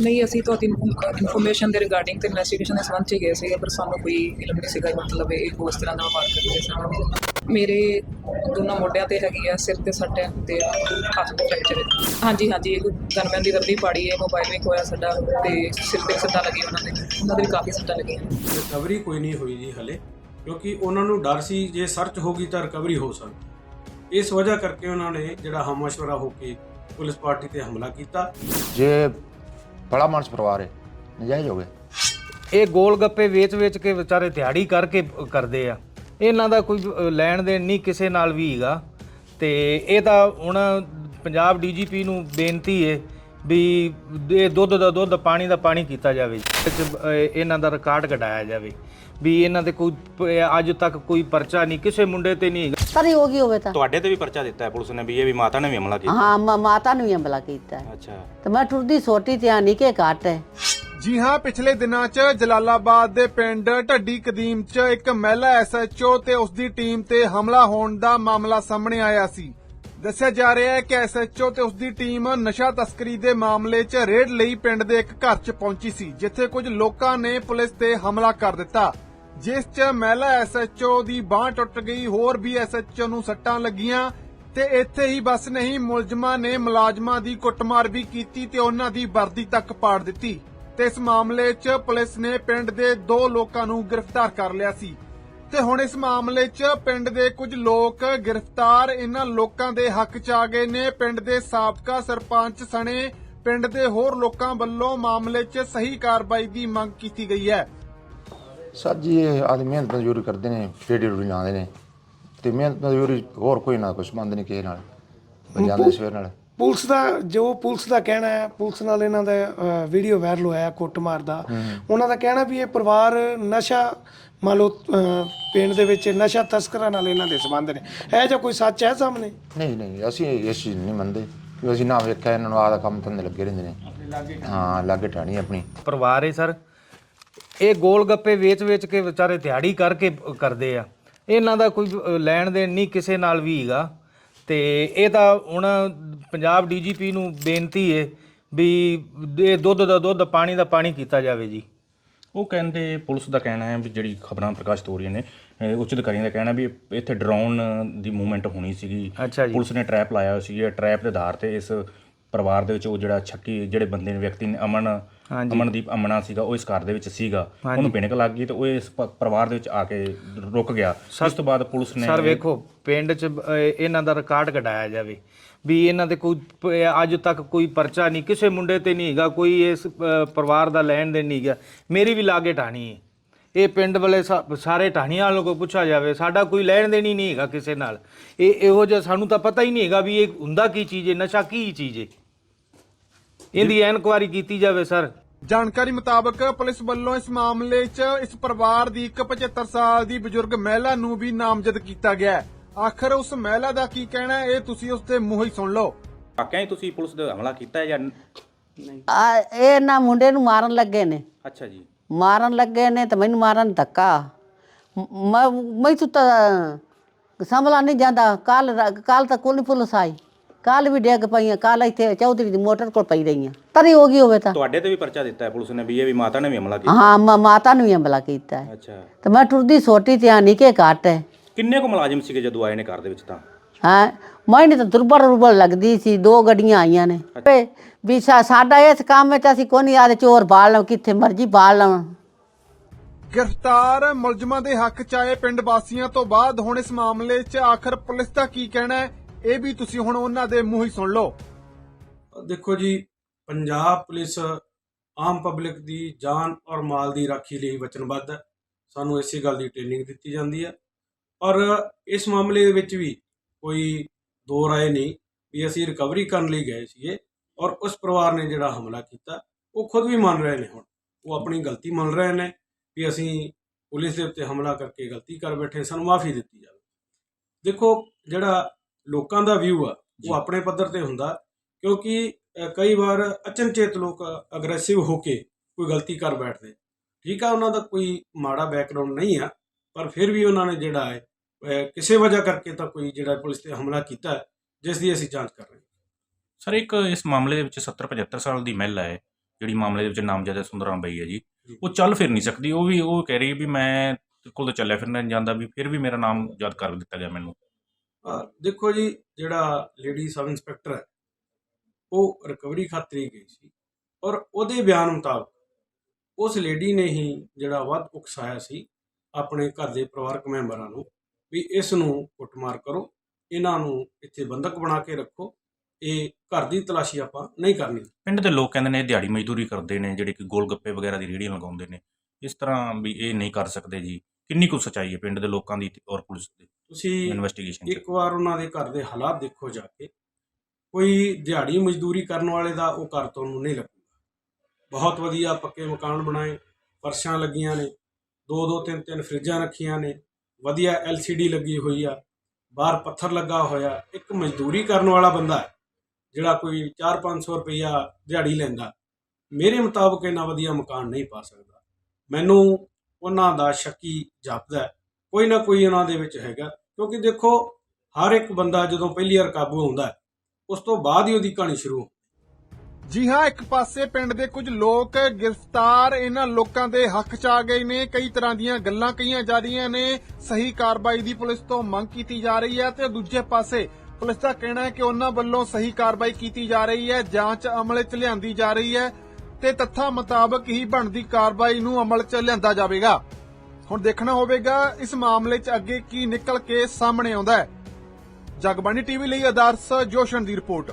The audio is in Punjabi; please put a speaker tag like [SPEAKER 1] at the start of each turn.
[SPEAKER 1] ਨਹੀਂ ਅਸੀਂ ਤਾਂ ਇਨਫੋਰਮੇਸ਼ਨ ਦੇ ਰਿਗਾਰਡਿੰਗ ਤੇ ਇਨਵੈਸਟੀਗੇਸ਼ਨ ਦੇ ਸੰਬੰਧ ਚ ਹੀ ਗਏ ਸੀਗੇ ਪਰ ਸਾਨੂੰ ਕੋਈ ਇਲਮ ਨਹੀਂ ਸੀਗਾ ਮਤਲਬ ਇਹ ਉਸ ਤਰ੍ਹਾਂ ਦਾ ਵਾਰ ਕਰਦੇ ਸਾਨੂੰ। ਮੇਰੇ ਦੋਨਾਂ ਮੋਢਿਆਂ ਤੇ ਹੈਗੀ ਆ ਸਿਰ ਤੇ ਸੱਟ ਹੈ ਤੇ ਹੱਥ ਤੇ ਫ੍ਰੈਕਚਰ ਹੈ ਹਾਂਜੀ ਹਾਂਜੀ ਗਨਮੈਨ ਦੀ ਵਰਦੀ ਪਾੜੀ ਹੈ ਮੋਬਾਈਲ ਵੀ ਖੋਇਆ ਸਾਡਾ ਤੇ ਸਿਰ ਤੇ ਸੱਟਾਂ ਲੱਗੀਆਂ ਉਹਨਾਂ ਦੇ ਉਹਨਾਂ ਦੇ ਵੀ ਕਾਫੀ ਸੱਟਾਂ ਲੱਗੀਆਂ।
[SPEAKER 2] ਰਿਕਵਰੀ ਕੋਈ ਨਹੀਂ ਹੋਈ ਜੀ ਹਲੇ ਕਿਉਂਕਿ ਉਹਨਾਂ ਨੂੰ ਡਰ ਸੀ ਜੇ ਸਰਚ ਹੋਗੀ ਤਾਂ ਰਿਕਵਰੀ ਹੋ ਸਕਦੀ। ਇਸ ਵਜ੍ਹਾ ਕਰਕੇ ਉਹਨਾਂ ਨੇ ਜਿਹੜਾ ਹਮਸ਼ਵਰਾ ਹੋ ਕੇ ਪੁਲਿਸ ਪਾਰਟੀ ਤੇ ਹਮਲਾ ਕੀਤਾ।
[SPEAKER 3] ਜੇ ਬੜਾ ਮਾਨਸ ਪਰਿਵਾਰ ਹੈ ਨਜਾਇਜ਼ ਹੋ ਗਏ
[SPEAKER 4] ਇਹ ਗੋਲ ਗੱਪੇ ਵੇਚ-ਵੇਚ ਕੇ ਵਿਚਾਰੇ ਦਿਹਾੜੀ ਕਰਕੇ ਕਰਦੇ ਆ। ਇਹਨਾਂ ਦਾ ਕੋਈ ਅ, ਲੈਣ ਦੇਣ ਨਹੀਂ ਕਿਸੇ ਨਾਲ ਵੀ ਹੈਗਾ। ਤੇ ਇਹ ਤਾਂ ਹੁਣ ਪੰਜਾਬ ਡੀਜੀਪੀ ਨੂੰ ਬੇਨਤੀ ਹੈ ਵੀ ਇਹ ਦੁੱਧ ਦਾ ਦੁੱਧ ਪਾਣੀ ਦਾ ਪਾਣੀ ਕੀਤਾ ਜਾਵੇ ਇਹ 'ਚ, ਅ, ਇਹਨਾਂ ਦਾ ਰਿਕਾਰਡ ਕਢਾਇਆ ਜਾਵੇ। ਵੀ ਇਹਨਾਂ 'ਤੇ ਕੋਈ ਪ- ਅੱਜ ਤੱਕ ਕੋਈ ਪਰਚਾ ਨਹੀਂ ਕਿਸੇ ਮੁੰਡੇ ਤੇ ਨਹੀਂ ਹੈਗਾ।
[SPEAKER 5] ਪਰੀ ਹੋ ਗਈ ਹੋਵੇ ਤਾਂ।
[SPEAKER 6] ਤੁਹਾਡੇ ਤੇ ਵੀ ਪਰਚਾ ਦਿੱਤਾ ਹੈ ਪੁਲਿਸ ਨੇ ਵੀ ਇਹ ਵੀ ਮਾਤਾ ਨੇ ਵੀ ਹਮਲਾ ਕੀਤਾ।
[SPEAKER 5] ਹਾਂ ਮ- ਮਾਤਾ ਨੂੰ ਹੀ ਹਮਲਾ ਕੀਤਾ ਹੈ।
[SPEAKER 6] ਅੱਛਾ।
[SPEAKER 5] ਤੇ ਮੈਂ ਟੁਰਦੀ ਸੋਟੀ ਤੇ ਆਨੀ ਕੇ ਘੱਟ ਹੈ।
[SPEAKER 7] ਜੀ ਹਾਂ ਪਿਛਲੇ ਦਿਨਾਂ 'ਚ ਜਲਾਲਾਬਾਦ ਦੇ ਪਿੰਡ ਢੱਡੀ ਕਦੀਮ 'ਚ ਇੱਕ ਮਹਿਲਾ ਐਸਐਚਓ ਤੇ ਉਸ ਦੀ ਟੀਮ ਤੇ ਹਮਲਾ ਹੋਣ ਦਾ ਮਾਮਲਾ ਸਾਹਮਣੇ ਆਇਆ ਸੀ। ਦੱਸਿਆ ਜਾ ਰਿਹਾ ਹੈ ਕਿ ਐਸਐਚਓ ਤੇ ਉਸ ਦੀ ਟੀਮ ਨਸ਼ਾ ਤਸਕਰੀ ਦੇ ਮਾਮਲੇ 'ਚ ਰੇਡ ਲਈ ਪਿੰਡ ਦੇ ਇੱਕ ਘਰ 'ਚ ਪਹੁੰਚੀ ਸੀ ਜਿੱਥੇ ਕੁਝ ਲੋਕਾਂ ਨੇ ਪੁਲਿਸ ਤੇ ਹਮਲਾ ਕਰ ਦਿੱਤਾ। ਜਿਸ 'ਚ ਮਹਿਲਾ ਐਸਐਚਓ ਦੀ ਬਾਹ ਟੁੱਟ ਗਈ, ਹੋਰ ਵੀ ਐਸਐਚਓ ਨੂੰ ਸੱਟਾਂ ਲੱਗੀਆਂ ਤੇ ਇੱਥੇ ਹੀ ਬਸ ਨਹੀਂ, ਮੁਲਜ਼ਮਾਂ ਨੇ ਮੁਲਾਜ਼ਮਾਂ ਦੀ ਕੁੱਟਮਾਰ ਵੀ ਕੀਤੀ ਤੇ ਉਹਨਾਂ ਦੀ ਵਰਦੀ ਤੱਕ ਪਾੜ ਦਿੱਤੀ। ਤੇ ਇਸ ਮਾਮਲੇ 'ਚ ਪੁਲਿਸ ਨੇ ਪਿੰਡ ਦੇ ਦੋ ਲੋਕਾਂ ਨੂੰ ਗ੍ਰਿਫਤਾਰ ਕਰ ਲਿਆ ਸੀ। ਤੇ ਹੁਣ ਇਸ ਮਾਮਲੇ 'ਚ ਪਿੰਡ ਦੇ ਕੁਝ ਲੋਕ ਗ੍ਰਿਫਤਾਰ ਇਹਨਾਂ ਲੋਕਾਂ ਦੇ ਹੱਕ 'ਚ ਆ ਗਏ ਨੇ। ਪਿੰਡ ਦੇ ਸਾਬਕਾ ਸਰਪੰਚ ਸਣੇ, ਪਿੰਡ ਦੇ ਹੋਰ ਲੋਕਾਂ ਵੱਲੋਂ ਮਾਮਲੇ 'ਚ ਸਹੀ ਕਾਰਵਾਈ ਦੀ ਮੰਗ ਕੀਤੀ ਗਈ ਹੈ।
[SPEAKER 3] ਸਰ ਜੀ ਇਹ ਆਦਮੀ ਮਿਹਨਤ ਮਜ਼ਦੂਰੀ ਕਰਦੇ ਨੇ ਫੇੜੀ ਰੂੜੀ ਲਾਉਂਦੇ ਨੇ। ਤੇ ਮਿਹਨਤ ਮਜ਼ਦੂਰੀ ਹੋਰ ਕੋਈ ਨਾ ਕੁਛ ਮੰਦ ਨਹੀਂ ਕਿਸੇ ਨਾਲ ਜਾਂਦੇ ਸਵੇਰ ਨਾਲ।
[SPEAKER 8] ਪੁਲਿਸ ਦਾ ਜੋ ਪੁਲਿਸ ਦਾ ਕਹਿਣਾ ਹੈ ਪੁਲਿਸ ਨਾਲ ਇਹਨਾਂ ਦਾ ਵੀਡੀਓ ਵਾਇਰਲ ਹੋਇਆ ਕੁੱਟਮਾਰ ਦਾ। ਉਹਨਾਂ ਦਾ ਕਹਿਣਾ ਵੀ ਇਹ ਪਰਿਵਾਰ ਨਸ਼ਾ ਮੰਨ ਲਓ ਪਿੰਡ ਦੇ ਵਿੱਚ ਨਸ਼ਾ ਤਸਕਰਾਂ ਨਾਲ ਇਹਨਾਂ ਦੇ ਸੰਬੰਧ ਨੇ। ਇਹ ਜਾਂ ਕੋਈ ਸੱਚ ਹੈ ਸਾਹਮਣੇ?
[SPEAKER 3] ਨਹੀਂ ਨਹੀਂ ਅਸੀਂ ਇਸ ਚੀਜ਼ ਨਹੀਂ ਮੰਨਦੇ। ਕਿ ਅਸੀਂ ਨਾ ਵੇਖਿਆ ਇਹਨਾਂ ਨੂੰ ਆਦਾ ਕੰਮ ਧੰਦੇ ਲੱਗੇ ਰਹਿੰਦੇ ਨੇ। ਹਾਂ ਲਾਗੇ ਟਾਣੀ ਆਪਣੀ।
[SPEAKER 4] ਪਰਿਵਾਰ ਹੈ ਸਰ? ਇਹ ਗੋਲ ਗੱਪੇ ਵੇਚ-ਵੇਚ ਕੇ ਵਿਚਾਰੇ ਦਿਹਾੜੀ ਕਰਕੇ ਕਰਦੇ ਆ। ਇਹਨਾਂ ਦਾ ਕੋਈ ਲੈਣ ਦੇਣ ਨਹੀਂ ਕਿਸੇ ਨਾਲ ਵੀ ਹੈਗਾ। ਤੇ ਇਹ ਤਾਂ ਹੁਣ ਪੰਜਾਬ ਡੀਜੀਪੀ ਨੂੰ ਬੇਨਤੀ ਹੈ ਵੀ ਇਹ ਦੁੱਧ ਦਾ ਦੁੱਧ ਪਾਣੀ ਦਾ ਪਾਣੀ ਕੀਤਾ ਜਾਵੇ ਜੀ।
[SPEAKER 6] ਉਹ ਕਹਿੰਦੇ ਪੁਲਿਸ ਦਾ ਕਹਿਣਾ ਹੈ ਵੀ ਜਿਹੜੀ ਖਬਰਾਂ ਪ੍ਰਕਾਸ਼ਿਤ ਹੋ ਰਹੀਆਂ ਨੇ ਉੱਚ ਅਧਿਕਾਰੀਆਂ ਦਾ ਕਹਿਣਾ ਵੀ ਇੱਥੇ ਡਰਾਉਣ ਦੀ ਮੂਵਮੈਂਟ ਹੋਣੀ ਸੀਗੀ। ਪੁਲਿਸ ਨੇ ਟਰੈਪ ਲਾਇਆ ਹੋਇਆ ਸੀ। ਇਹ ਟਰੈਪ ਦੇ ਆਧਾਰ ਤੇ ਇਸ ਪਰਿਵਾਰ ਦੇ ਵਿੱਚ ਉਹ ਜਿਹੜਾ ਛੱਕੀ ਜਿਹੜੇ ਬੰਦੇ ਨੇ ਵਿਅਕਤੀ ਨੇ ਅਮਨ ਅਮਨਦੀਪ ਅਮਨਾ ਸੀਗਾ ਉਹ ਇਸ ਘਰ ਦੇ ਵਿੱਚ ਸੀਗਾ। ਉਹਨੂੰ ਭਿਣਕ ਲੱਗ ਗਈ ਤੇ ਉਹ ਇਸ ਪ- ਪਰਿਵਾਰ ਦੇ ਵਿੱਚ ਆ ਕੇ ਰੁਕ ਗਿਆ। ਇਸ ਤੋਂ ਬਾਅਦ ਪੁਲਿਸ ਨੇ
[SPEAKER 4] ਸਰ ਵੇਖੋ ਪਿੰਡ 'ਚ ਇਹਨਾਂ ਦਾ ਰਿਕਾਰਡ ਕਢਾਇਆ ਜਾਵੇ। ਵੀ ਇਹਨਾਂ ਦੇ ਕੋਈ ਪ- ਅੱਜ ਤੱਕ ਕੋਈ ਪਰਚਾ ਨਹੀਂ ਕਿਸੇ ਮੁੰਡੇ ਤੇ ਨਹੀਂ ਹੈਗਾ ਕੋਈ ਇਸ ਪਰਿਵਾਰ ਦਾ ਲੈਣ ਦੇਣ ਨਹੀਂ ਹੈਗਾ। ਮੇਰੀ ਵੀ ਲਾਗੇ ਟਾਣੀ ਹੈ ਇਹ ਪਿੰਡ ਵਾਲੇ ਸਾ- ਸਾਰੇ ਟਾਣੀਆਂ ਵਾਲੋਂ ਕੋਲ ਪੁੱਛਿਆ ਜਾਵੇ ਸਾਡਾ ਕੋਈ ਲੈਣ ਦੇਣ ਹੀ ਨਹੀਂ ਹੈਗਾ ਕਿਸੇ ਨਾਲ। ਇਹ ਇਹੋ ਜਿਹਾ ਸਾਨੂੰ ਤਾਂ ਪਤਾ ਹੀ ਨਹੀਂ ਹੈਗਾ ਵੀ ਇਹ ਹੁੰਦਾ ਕੀ ਚੀਜ਼ ਹੈ ਨਸ਼ਾ ਕੀ ਚੀਜ਼ ਹੈ ਇਹਦੀ ਇਨਕੁਆਰੀ ਕੀਤੀ ਜਾਵੇ ਸਰ।
[SPEAKER 7] ਜਾਣਕਾਰੀ ਮੁਤਾਬਕ ਪੁਲਿਸ ਵੱਲੋਂ ਇਸ ਮਾਮਲੇ 'ਚ ਇਸ ਪਰਿਵਾਰ ਦੀ ਇੱਕ 75 ਸਾਲ ਦੀ ਬਜ਼ੁਰਗ ਮਹਿਲਾ ਨੂੰ ਵੀ ਨਾਮਜ਼ਦ ਕੀਤਾ ਗਿਆ ਹੈ। ਆਖਰ ਉਸ ਮਹਿਲਾ ਦਾ ਕੀ ਕਹਿਣਾ ਹੈ ਇਹ ਤੁਸੀਂ ਉਸ ਦੇ ਮੂੰਹ ਹੀ ਸੁਣ ਲਓ।
[SPEAKER 6] ਵਾਕਿਆ ਹੀ ਤੁਸੀਂ ਪੁਲਿਸ ਦੇ ਹਮਲਾ ਕੀਤਾ ਹੈ ਜਾਂ
[SPEAKER 5] ਆ ਇਹ ਨਾ ਮੁੰਡੇ ਨੂੰ ਮਾਰਨ ਲੱਗੇ ਨੇ।
[SPEAKER 6] ਅੱਛਾ ਜੀ।
[SPEAKER 5] ਮਾਰਨ ਲੱਗੇ ਨੇ ਤੇ ਮੈਨੂੰ ਮਾਰਨ ਧੱਕਾ। ਮ- ਮੈਂ ਮੈਂ ਤਾਂ ਸੰਭਲਾ ਨਹੀਂ ਜਾਂਦਾ। ਕੱਲ ਕੱਲ ਤਾਂ ਕੋਈ ਪੁਲਿਸ ਆਈ। ਕੱਲ ਵੀ ਡਿੱਗ ਪਈਆਂ ਕੱਲ ਇੱਥੇ ਚੌਧਰੀ ਦੀ ਮੋਟਰ ਕੋਲ ਪਈ ਰਹੀਆਂ। ਤਰੀ ਹੋ ਗਈ ਹੋਵੇ ਤਾਂ।
[SPEAKER 6] ਤੁਹਾਡੇ ਤੇ ਵੀ ਪਰਚਾ ਦਿੱਤਾ ਹੈ ਪੁਲਿਸ ਨੇ ਵੀ ਇਹ ਵੀ ਮਾਤਾ ਨੇ ਵੀ ਹਮਲਾ ਕੀਤਾ।
[SPEAKER 5] ਹਾਂ ਮ- ਮਾਤਾ ਨੂੰ ਹੀ ਹਮਲਾ ਕੀਤਾ ਹੈ।
[SPEAKER 6] ਅੱਛਾ।
[SPEAKER 5] ਤੇ ਮੈਂ ਟੁਰਦੀ ਸੋਟੀ ਤੇ ਆਨੀ ਕੇ ਘੱਟ ਹੈ।
[SPEAKER 6] ਕਿੰਨੇ ਕੁ ਮੁਲਾਜ਼ਮ ਸੀਗੇ ਜਦੋਂ ਆਏ ਨੇ ਘਰ ਦੇ ਵਿੱਚ ਤਾਂ?
[SPEAKER 5] ਹਾਂ? ਮੈਨੇ ਤਾਂ ਦੁਰਬਲ ਰੁਬਲ ਲੱਗਦੀ ਸੀ ਦੋ ਗੱਡੀਆਂ ਆਈਆਂ ਨੇ। ਵੇ ਵੀ ਸਾ- ਸਾਡਾ ਇਸ ਕੰਮ ਵਿੱਚ ਅਸੀਂ ਕੋਈ ਨਹੀਂ ਆਦੇ ਚੋਰ ਬਾਲ ਲਵਾਂ ਕਿੱਥੇ ਮਰਜ਼ੀ ਬਾਲ ਲਵਾਂ।
[SPEAKER 7] ਗ੍ਰਿਫਤਾਰ ਮੁਲਜ਼ਮਾਂ ਦੇ ਹੱਕ 'ਚ ਆਏ ਪਿੰਡ ਵਾਸੀਆਂ ਤੋਂ ਬਾਅਦ ਹੁਣ ਇਸ ਮਾਮਲੇ 'ਚ ਆਖਰ ਪੁਲਿਸ ਦਾ ਕੀ ਕਹਿਣਾ ਹੈ? ਇਹ ਵੀ ਤੁਸੀਂ ਹੁਣ ਉਹਨਾਂ ਦੇ ਮੂੰਹ ਹੀ ਸੁਣ ਲਓ।
[SPEAKER 2] ਦੇਖੋ ਜੀ, ਪੰਜਾਬ ਪੁਲਿਸ ਆਮ ਪਬਲਿਕ ਦੀ ਜਾਨ ਔਰ ਮਾਲ ਦੀ ਰਾਖੀ ਲਈ ਵਚਨਬੱਧ ਹੈ। ਸਾਨੂੰ ਇਸੇ ਗੱਲ ਦੀ ਟ੍ਰੇਨਿੰਗ ਦਿੱਤੀ ਜਾਂਦੀ ਹੈ। ਔਰ ਇਸ ਮਾਮਲੇ ਦੇ ਵਿੱਚ ਵੀ ਕੋਈ ਦੋ ਰਾਏ ਨਹੀਂ ਵੀ ਅਸੀਂ ਰਿਕਵਰੀ ਕਰਨ ਲਈ ਗਏ ਸੀਗੇ ਔਰ ਉਸ ਪਰਿਵਾਰ ਨੇ ਜਿਹੜਾ ਹਮਲਾ ਕੀਤਾ, ਉਹ ਖੁਦ ਵੀ ਮੰਨ ਰਹੇ ਨੇ ਹੁਣ। ਉਹ ਆਪਣੀ ਗਲਤੀ ਮੰਨ ਰਹੇ ਨੇ ਵੀ ਅਸੀਂ ਪੁਲਿਸ ਦੇ ਉੱਤੇ ਹਮਲਾ ਕਰਕੇ ਗਲਤੀ ਕਰ ਬੈਠੇ ਸਾਨੂੰ ਮਾਫੀ ਦਿੱਤੀ ਜਾਵੇ। ਦੇਖੋ, ਜਿਹੜਾ ਲੋਕਾਂ ਦਾ ਵਿਊ ਆ ਉਹ ਆਪਣੇ ਪੱਧਰ ਤੇ ਹੁੰਦਾ ਕਿਉਂਕਿ ਕਈ ਵਾਰ ਅਚਨਚੇਤ ਲੋਕ ਅਗਰੈਸਿਵ ਹੋ ਕੇ ਕੋਈ ਗਲਤੀ ਕਰ ਬੈਠਦੇ ਠੀਕ ਆ ਉਹਨਾਂ ਦਾ ਕੋਈ ਮਾੜਾ ਬੈਕਗ੍ਰਾਉਂਡ ਨਹੀਂ ਆ ਪਰ ਫਿਰ ਵੀ ਉਹਨਾਂ ਨੇ ਜਿਹੜਾ ਹੈ ਕਿਸੇ ਵਜ੍ਹਾ ਕਰਕੇ ਤਾਂ ਕੋਈ ਜਿਹੜਾ ਪੁਲਿਸ ਤੇ ਹਮਲਾ ਕੀਤਾ ਜਿਸ ਦੀ ਅਸੀਂ ਜਾਂਚ ਕਰ ਰਹੇ ਹਾਂ।
[SPEAKER 6] ਸਰ ਇੱਕ ਇਸ ਮਾਮਲੇ ਦੇ ਵਿੱਚ 70 75 ਸਾਲ ਦੀ ਮਹਿਲਾ ਹੈ ਜਿਹੜੀ ਮਾਮਲੇ ਦੇ ਵਿੱਚ ਨਾਮਜ਼ਦ ਹੈ ਸੁੰਦਰਾਂ ਬਈ ਹੈ ਜੀ। ਉਹ ਚੱਲ ਫਿਰ ਨਹੀਂ ਸਕਦੀ ਉਹ ਵੀ ਉਹ ਕਹਿ ਰਹੀ ਵੀ ਮੈਂ ਕੋਲ ਤਾਂ ਚੱਲਿਆ ਫਿਰਨਾ ਨਹੀਂ ਜਾਂਦਾ ਵੀ ਫਿਰ ਵੀ ਮੇਰਾ ਨਾਮ ਯਾਦ ਕਰ ਦਿੱਤਾ ਗਿਆ ਮੈਨੂੰ।
[SPEAKER 2] ਦੇਖੋ ਜੀ, ਜਿਹੜਾ ਲੇਡੀ ਸਬ ਇੰਸਪੈਕਟਰ ਹੈ, ਉਹ ਰਿਕਵਰੀ ਖਾਤਰੀ ਗਈ ਸੀ ਔਰ ਉਹਦੇ ਬਿਆਨ ਮੁਤਾਬਕ ਉਸ ਲੇਡੀ ਨੇ ਹੀ ਜਿਹੜਾ ਵੱਧ ਉਕਸਾਇਆ ਸੀ ਆਪਣੇ ਘਰ ਦੇ ਪਰਿਵਾਰਕ ਮੈਂਬਰਾਂ ਨੂੰ ਵੀ ਇਸ ਨੂੰ ਕੁੱਟਮਾਰ ਕਰੋ, ਇਹਨਾਂ ਨੂੰ ਇੱਥੇ ਬੰਦਕ ਬਣਾ ਕੇ ਰੱਖੋ, ਇਹ ਘਰ ਦੀ ਤਲਾਸ਼ੀ ਆਪਾਂ ਨਹੀਂ ਕਰਨੀ।
[SPEAKER 6] ਪਿੰਡ ਦੇ ਲੋਕ ਕਹਿੰਦੇ ਨੇ ਇਹ ਦਿਹਾੜੀ ਮਜ਼ਦੂਰੀ ਕਰਦੇ ਨੇ, ਜਿਹੜੇ ਕਿ ਗੋਲ ਗੱਪੇ ਵਗੈਰਾ ਦੀ ਰੇਹੜੀਆਂ ਲਗਾਉਂਦੇ ਨੇ, ਇਸ ਤਰ੍ਹਾਂ ਵੀ ਇਹ ਨਹੀਂ ਕਰ ਸਕਦੇ ਜੀ। ਕਿੰਨੀ ਕੁ ਸੱਚਾਈ ਹੈ ਪਿੰਡ ਦੇ ਲੋਕਾਂ ਦੀ ਤੇ ਔਰ ਪੁਲਿਸ ਦੀ
[SPEAKER 2] ਤੁਸੀਂ
[SPEAKER 6] ਇਨਵੈਸਟੀਗੇਸ਼ਨ
[SPEAKER 2] ਇੱਕ ਵਾਰ ਉਹਨਾਂ ਦੇ ਘਰ ਦੇ ਹਾਲਾਤ ਦੇਖੋ ਜਾ ਕੇ। ਕੋਈ ਦਿਹਾੜੀ ਮਜ਼ਦੂਰੀ ਕਰਨ ਵਾਲੇ ਦਾ ਉਹ ਘਰ ਤੁਹਾਨੂੰ ਨਹੀਂ ਲੱਗੂਗਾ। ਬਹੁਤ ਵਧੀਆ ਪੱਕੇ ਮਕਾਨ ਬਣਾਏ ਫਰਸ਼ਾਂ ਲੱਗੀਆਂ ਨੇ ਦੋ ਦੋ ਤਿੰਨ ਤਿੰਨ ਫਰਿੱਜਾਂ ਰੱਖੀਆਂ ਨੇ ਵਧੀਆ LCD ਲੱਗੀ ਹੋਈ ਆ ਬਾਹਰ ਪੱਥਰ ਲੱਗਾ ਹੋਇਆ ਇੱਕ ਮਜ਼ਦੂਰੀ ਕਰਨ ਵਾਲਾ ਬੰਦਾ ਹੈ ਜਿਹੜਾ ਕੋਈ 4-500 ਰੁਪਈਆ ਦਿਹਾੜੀ ਲੈਂਦਾ। ਮੇਰੇ ਮੁਤਾਬਕ ਇਹਨਾਂ ਵਧੀਆ ਮਕਾਨ ਨਹੀਂ ਪਾ ਸਕਦਾ। ਮੈਨੂੰ ਉਹਨਾਂ ਦਾ ਸ਼ੱਕੀ ਜਾਪਦਾ ਕੋਈ ਨਾ ਕੋਈ ਉਹਨਾਂ ਦੇ ਵਿੱਚ ਹੈਗਾ। ਕਿਉਂਕਿ ਦੇਖੋ, ਹਰ ਇੱਕ ਬੰਦਾ ਜਦੋਂ ਪਹਿਲੀ ਵਾਰ ਕਾਬੂ ਆਉਂਦਾ ਉਸ ਤੋਂ ਬਾਅਦ ਹੀ ਉਹਦੀ ਕਹਾਣੀ ਸ਼ੁਰੂ
[SPEAKER 7] ਜੀ ਹਾਂ, ਇੱਕ ਪਾਸੇ ਪਿੰਡ ਦੇ ਕੁਝ ਲੋਕ ਗ੍ਰਿਫਤਾਰ ਇਹਨਾਂ ਲੋਕਾਂ ਦੇ ਹੱਕ 'ਚ ਆ ਗਏ ਨੇ। ਕਈ ਤਰ੍ਹਾਂ ਦੀਆਂ ਗੱਲਾਂ ਕਹੀਆਂ ਜਾ ਰਹੀਆਂ ਨੇ। ਸਹੀ ਕਾਰਵਾਈ ਦੀ ਪੁਲਿਸ ਤੋਂ ਮੰਗ ਕੀਤੀ ਜਾ ਰਹੀ ਹੈ ਤੇ ਦੂਜੇ ਪਾਸੇ ਪੁਲਿਸ ਦਾ ਕਹਿਣਾ ਹੈ ਕਿ ਉਹਨਾਂ ਵੱਲੋਂ ਸਹੀ ਕਾਰਵਾਈ ਕੀਤੀ ਜਾ ਰਹੀ ਹੈ। ਜਾਂਚ ਅਮਲੇ 'ਚ ਲਿਆਂਦੀ ਜਾ ਰਹੀ ਹੈ। ਤੇ ਤੱਥਾਂ ਮੁਤਾਬਕ ਹੀ ਬਣਦੀ ਕਾਰਵਾਈ ਨੂੰ ਅਮਲ 'ਚ ਲਿਆਂਦਾ ਜਾਵੇਗਾ। ਹੁਣ ਦੇਖਣਾ ਹੋਵੇਗਾ, ਇਸ ਮਾਮਲੇ 'ਚ ਅੱਗੇ ਕੀ ਨਿਕਲ ਕੇ ਸਾਹਮਣੇ ਆਉਂਦਾ ਹੈ। ਜਗਬਾਣੀ ਟੀਵੀ ਲਈ ਆਦਰਸ਼ ਜੋਸ਼ਨ ਦੀ ਰਿਪੋਰਟ।